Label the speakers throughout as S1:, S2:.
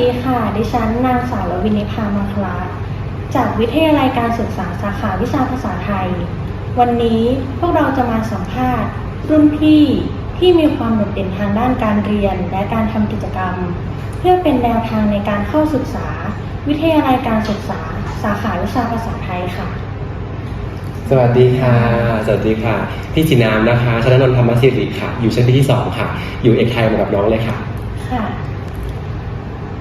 S1: ดีค่ะ ดิฉันนางสาวรวินิพามังคลาจากวิทยาลัยการศึกษาสาขาวิชาภาษาไทย วันนี้พวกเราจะมาสัมภาษณ์ รุ่นพี่ที่มีความโดดเด่นทางด้านการเรียนและการทำกิจกรรม เพื่อเป็นแนวทางในการเข้าศึกษา วิทยาลัยการศึกษา สาขาวิชาภาษาไทยค่ะ
S2: สวัสดีค่ะ สวัสดีค่ะพี่จินามนะคะชนนนท์ธรรมศิริค่ะ อยู่ชั้นปีที่สองค่ะ อยู่เอกไทยเหมือนกับน้องเลยค่ะ
S1: ค่ะ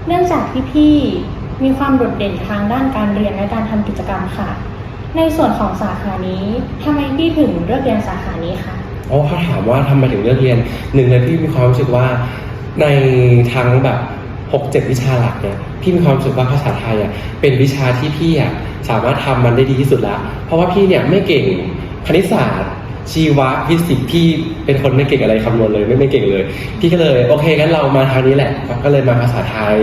S1: เนื่องจากพี่ๆมีความโดดเด่นทางด้านการเรียนและการทำกิจกรรมค่ะ ในส่วนของสาขานี้ทำไมพี่ถึงเลือกเรียนสาขานี้คะ
S2: อ๋อเขาถามว่าทำไมถึงเลือกเรียนหนึ่งเลยพี่มีความรู้สึกว่าในทั้งแบบหกเจ็ดวิชาหลักเนี่ยพี่มีความรู้สึกว่าภาษาไทยอะเป็นวิชาที่พี่อะสามารถทำมันได้ดีที่สุดละเพราะว่าพี่เนี่ยไม่เก่งคณิตศาสตร์ ชีวะฟิสิกส์พี่เป็นคนไม่เก่งอะไรคำนวณเลยไม่ไม่เก่งเลย พี่ก็เลยโอเคงั้นเรามาทางนี้แหละก็เลยมาภาษาไทย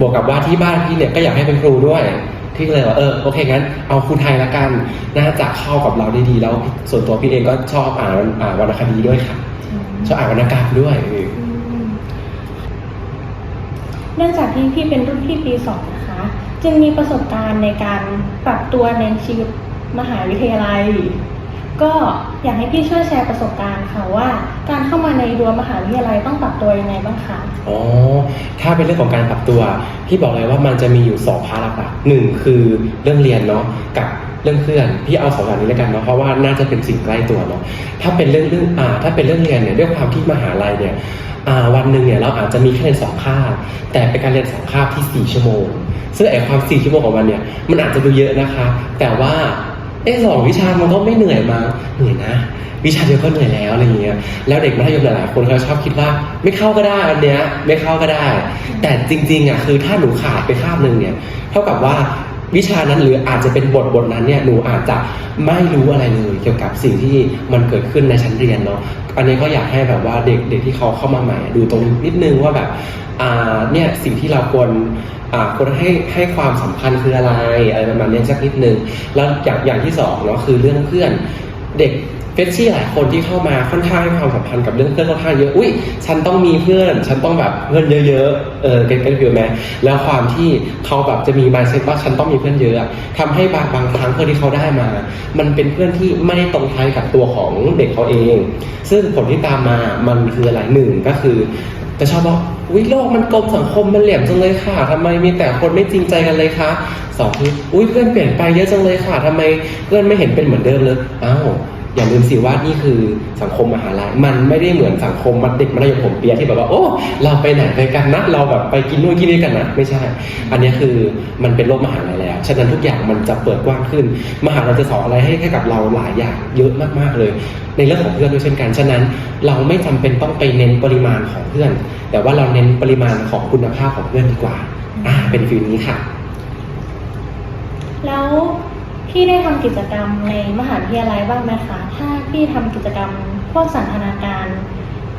S2: บวกกับว่าที่บ้านพี่เนี่ยก็อยากให้เป็นครูด้วยพี่ก็เลยว่าเออโอเคงั้นเอาครูไทยละกันน่าจะเข้ากับเราได้ดีแล้ว ส่วนตัวพี่เองก็ชอบอ่านอ่านวรรณคดีด้วยค่ะชอบอ่านวรรณกรรมด้วยเออ
S1: อืมเนื่องจากที่พี่เป็นรุ่นพี่ปีสองนะคะ จึงมีประสบการณ์ในการปรับตัวในชีวิตมหาวิทยาลัย ก็อยากให้พี่ช่วยแชร์ประสบการณ์ค่ะว่า การเข้ามาในรั้วมหาวิทยาลัยต้องปรับตัวยังไงบ้างคะ
S2: อ๋อถ้าเป็นเรื่องของการปรับตัวพี่บอกเลยว่ามันจะมีอยู่สองพาร์ทหลักๆหนึ่งคือเรื่องเรียนเนาะกับเรื่องเพื่อนพี่เอาสองอย่างนี้แล้วกันเนาะเพราะว่าน่าจะเป็นสิ่งใกล้ตัวเนาะถ้าเป็นเรื่องเรื่องอ่าถ้าเป็นเรื่องเรียนเนี่ยด้วยความที่มหาลัยเนี่ยอ่าวันหนึ่งเนี่ยเราอาจจะมีแค่เรียนสองคาบแต่เป็นการเรียนสองคาบที่สี่ชั่วโมงซึ่งไอ้ความสี่ชั่วโมงของมันเนี่ยมันอาจจะดูเยอะนะคะ แต่ว่า เอ้สองวิชามันก็ไม่เหนื่อยมาเหนื่อยนะ วิชาเดียวก็เหนื่อยแล้วอะไรอย่างเงี้ยแล้วเด็กมัธยมหลายๆคนเขาชอบคิดว่าไม่เข้าก็ได้อันเนี้ยไม่เข้าก็ได้ แต่จริงๆอะคือถ้าหนูขาดไปคาบหนึ่งเนี่ยเท่ากับว่า วิชานั้นหรืออาจจะเป็นบทบทนั้นเนี่ยหนูอาจจะไม่รู้อะไรเลยเกี่ยวกับสิ่งที่มันเกิดขึ้นในชั้นเรียนเนาะอันนี้ก็อยากให้แบบว่าเด็กเด็กที่เขาเข้ามาใหม่ ดูตรงนิดนึงว่าแบบอ่าเนี่ยสิ่งที่เราควรอ่าควรให้ให้ความสำคัญคืออะไรอะไรประมาณนี้สักนิดนึงแล้วอย่างอย่างที่สองเนาะคือเรื่องเพื่อน เด็กเฟชชี่หลายคนที่เข้ามาค่อนข้างให้ความสำคัญกับเรื่องเพื่อนค่อนข้างเยอะ อุ้ยฉันต้องมีเพื่อน ฉันต้องแบบเพื่อนเยอะๆ เออเก็ตกันคือไหมแล้วความที่เขาแบบจะมีมาเซ็ตว่าฉันต้องมีเพื่อนเยอะอะทำให้บางบางครั้งเพื่อนที่เขาได้มา มันเป็นเพื่อนที่ไม่ได้ตรงไทยกับตัวของเด็กเขาเอง ซึ่งผลที่ตามมา มันคืออะไรหนึ่งก็คือ จะชอบอกอุ้ยโลกมันกลมสังคมมันเหลี่ยมจังเลยค่ะทำไมมีแต่คนไม่จริงใจกันเลยคะสองคืออุ้ยเพื่อนเปลี่ยนไปเยอะจังเลยค่ะทำไมเพื่อนไม่เห็นเป็นเหมือนเดิมเลยอ้าว อย่าลืมสิว่านี่คือสังคมมหาลัยมันไม่ได้เหมือนสังคมมัธเด็กมัธยมผมเปียที่แบบว่าโอ้เราไปไหนไปกันนะเราแบบไปกินนู่นกินนี่กันนะไม่ใช่ อันนี้คือมันเป็นโลกมหาลัยแล้ว ฉะนั้นทุกอย่างมันจะเปิดกว้างขึ้น มหาลัยจะสอนอะไรให้ให้กับเราหลายอย่างเยอะมากๆเลย ในเรื่องของเพื่อนด้วยเช่นกัน ฉะนั้นเราไม่จำเป็นต้องไปเน้นปริมาณของเพื่อน แต่ว่าเราเน้นปริมาณของคุณภาพของเพื่อนดีกว่าอ่าเป็นฟิลนี้ค่ะ
S1: แล้ว พี่ได้ทำกิจกรรมในมหาวิทยาลัยบ้างไหมคะ ถ้าพี่ทำกิจกรรมพวกสันทนาการ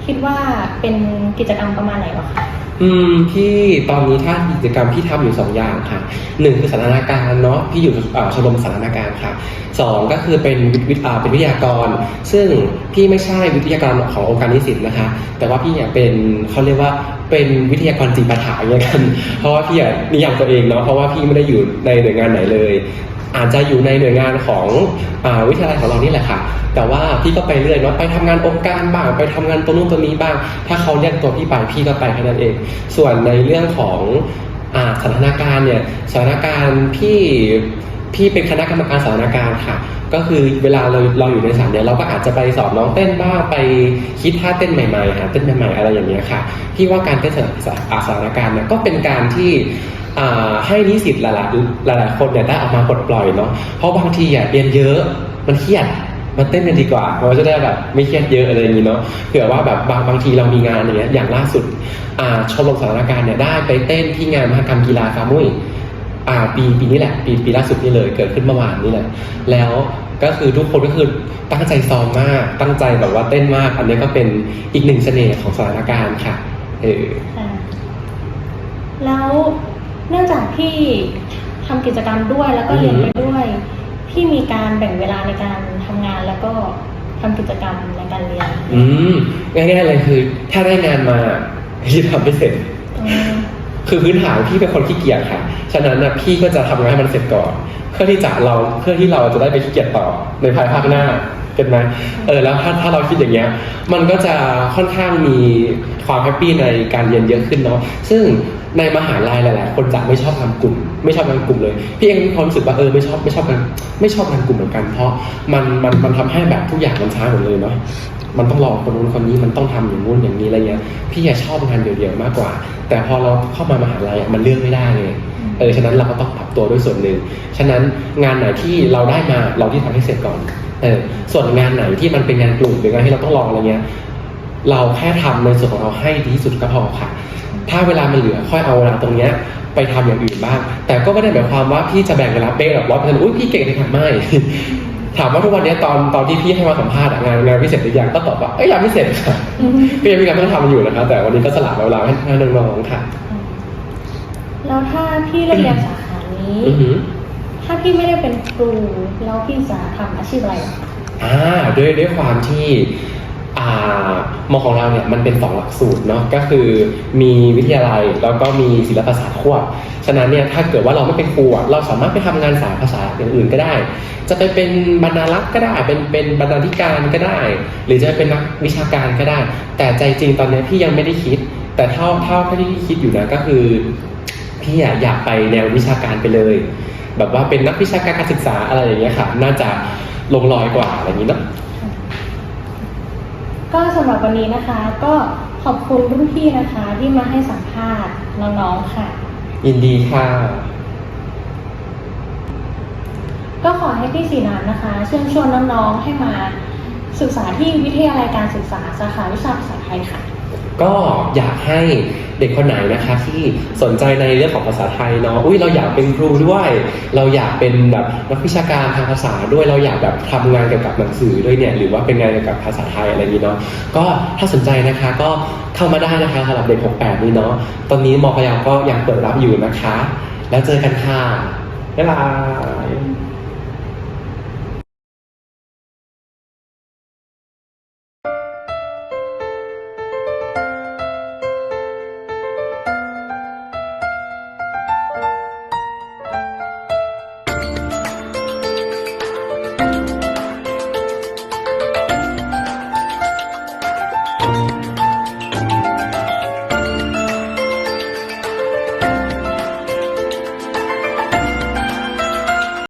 S1: คิดว่าเป็นกิจกรรมประมาณไหนวะคะ
S2: อืมพี่ตอนนี้ถ้ากิจกรรมพี่ทำอยู่สองอย่างค่ะหนึ่งคือสันทนการเนาะพี่อยู่ชมรมสันทนการค่ะสองก็คือเป็นวิทอ่าเป็นวิทยากร ซึ่งพี่ไม่ใช่วิทยากรขององค์การนิสิตนะคะ แต่ว่าพี่เนี่ยเป็นเขาเรียกว่าเป็นวิทยากรจีปาถะอย่างเงี้ยกัน เพราะว่าพี่อะนิยามตัวเองเนาะเพราะว่าพี่ไม่ได้อยู่ในหน่วยงานไหนเลย อาจจะอยู่ในหน่วยงานของอวิทยาลัยของเรานี่แหละค่ะ แต่ว่าพี่ก็ไปเรื่อยเนาะไปทำงานองค์การบ้าง ไปทำงานตรงนู้นตรงนี้บ้าง ถ้าเขาเรียกตัวพี่ไปพี่ก็ไปแค่นั้นเอง ส่วนในเรื่องของอสถานการณ์เนี่ยสถานการณ์พี่พี่เป็นคณะกรรมการสถานการณ์ค่ะ ก็คือเวลาเราเราอยู่ในสถานเนี่ยเราก็อาจจะไปสอนน้องเต้นบ้างไปคิดท่าเต้นใหม่ๆหาเต้นใหม่ๆอะไรอย่างเงี้ยค่ะพี่ว่าการเต้นสถานสถานการณ์เนี่ยก็เป็นการที่ ให้นิสิตหลายๆหลายๆคนเนี่ยได้ออกมาปลดปล่อยเนาะเพราะบางทีอะเรียนเยอะมันเครียดมันเต้นกันดีกว่าเพราะจะได้แบบไม่เครียดเยอะอะไรอย่างนี้เนาะเผื่อว่าแบบบางบางทีเรามีงานอย่างเงี้ยอย่างล่าสุดชมรมสถานการณ์เนี่ยได้ไปเต้นที่งานมหกรรมกีฬาฟามุยอ่าปีปีนี้แหละปีปีล่าสุดนี่เลยเกิดขึ้นเมื่อวานนี่แหละแล้วก็คือทุกคนก็คือตั้งใจซ้อมมาก ตั้งใจแบบว่าเต้นมาก อันนี้ก็เป็นอีกหนึ่งเสน่ห์ของสถานการณ์ค่ะเออ
S1: แล้ว เนื่องจากพี่ทำกิจกรรมด้วยแล้วก็เรียนไปด้วยพี่มีการแบ่งเวลาในการทำงานแล้วก็ทำกิจกรรมในการเรียน
S2: อืมง่ายๆเลยคือ ถ้าได้งานมารีบทำให้เสร็จ
S1: อืม
S2: คือพื้นฐานพี่เป็นคนขี้เกียจค่ะ ฉะนั้นนะพี่ก็จะทำงานให้มันเสร็จก่อน เพื่อที่จะเราเพื่อที่เราจะได้ไปขี้เกียจต่อในภายภาคหน้า เก็นไหมเออแล้วถ้าถ้าเราคิดอย่างเงี้ยมันก็จะค่อนข้างมีความแฮปปี้ในการเรียนเยอะขึ้นเนาะซึ่งในมหาลัยหลายๆคนจะไม่ชอบทำกลุ่ม ไม่ชอบทำกลุ่มเลยพี่เองมีความรู้สึกว่าเออไม่ชอบไม่ชอบกันไม่ชอบทำกลุ่มเหมือนกันเพราะมันมันมันทำให้แบบทุกอย่างมันช้าหมดเลยเนาะ มันต้องรอคนนู้นคนนี้มันต้องทำอย่างนู้นอย่างนี้อะไรเงี้ยพี่อยากชอบงานเดียวๆมากกว่า แต่พอเราเข้ามามหาลัยอะมันเลือกไม่ได้เลยเออฉะนั้นเราก็ต้องปรับตัวด้วยส่วนหนึ่งฉะนั้นงานไหนที่เราได้มาเราที่ทำให้เสร็จก่อนเออส่วนงานไหนที่มันเป็นงานกลุ่มหรืองานที่เราต้องรออะไรเงี้ยเราแค่ทำในส่วนของเราให้ดีที่สุดก็พอค่ะ ถ้าเวลามันเหลือค่อยเอาเวลาตรงเนี้ยไปทำอย่างอื่นบ้าง แต่ก็ไม่ได้หมายความว่าพี่จะแบ่งเวลาเป๊ะแบบร้อยเปอร์เซ็นต์อุ้ยพี่เก่งเลยค่ะไม่ ถามว่าทุกวันเนี้ยตอนตอนที่พี่ให้มาสัมภาษณ์อะงานงานพิเศษหรือยังก็ตอบว่าเอ้ยยังไม่เสร็จค่ะก็ยังมีการต้องทำอยู่นะครับแต่วันนี้ก็สละเวลาให้ให้น้องๆค่ะ
S1: แล้วถ้าพี่เรียนสาขานี้
S2: อือหือ
S1: ถ้าพี่ไม่ได้เป็นครูแล้วพี่จะทำอาชีพอะไรเหรอคะ
S2: อ่าด้วยด้วยความที่ อ่ามอของเราเนี่ยมันเป็นสองหลักสูตรเนาะก็คือมีวิทยาลัยแล้วก็มีศิลปศาสตร์ควบฉะนั้นเนี่ยถ้าเกิดว่าเราไม่เป็นครูเราสามารถไปทำงานสายภาษาอย่างอื่นก็ได้ จะไปเป็นบรรณารักษ์ก็ได้เป็นเป็นบรรณาธิการก็ได้ หรือจะเป็นนักวิชาการก็ได้ แต่ใจจริงตอนนี้พี่ยังไม่ได้คิด แต่เท่าเท่าที่พี่คิดอยู่นะก็คือพี่อะอยากไปแนววิชาการไปเลย แบบว่าเป็นนักวิชาการการศึกษาอะไรอย่างเงี้ยค่ะน่าจะลงรอยกว่าอะไรอย่างนี้เนาะ
S1: ก็สำหรับวันนี้นะคะ ก็ขอบคุณรุ่นพี่นะคะที่มาให้สัมภาษณ์น้องๆค่ะ
S2: ยินดีค่ะ
S1: ก็ขอให้พี่สีน้ำนะคะ เชิญชวนน้องๆให้มาศึกษาที่วิทยาลัยการศึกษาสาขาวิชาภาษาไทยค่ะ
S2: ก็อยากให้เด็กคนไหนนะคะที่สนใจในเรื่องของภาษาไทยเนาะอุ้ยเราอยากเป็นครูด้วย เราอยากเป็นแบบนักวิชาการทางภาษาด้วยเราอยากแบบทำงานเกี่ยวกับหนังสือด้วยเนี่ยหรือว่าเป็นงานเกี่ยวกับภาษาไทยอะไรอย่างนี้เนาะก็ถ้าสนใจนะคะก็เข้ามาได้นะคะสำหรับเด็ก 68 นี้เนาะตอนนี้มพยาก็ยังเปิดรับอยู่นะคะ แล้วเจอกันค่ะบ๊ายบาย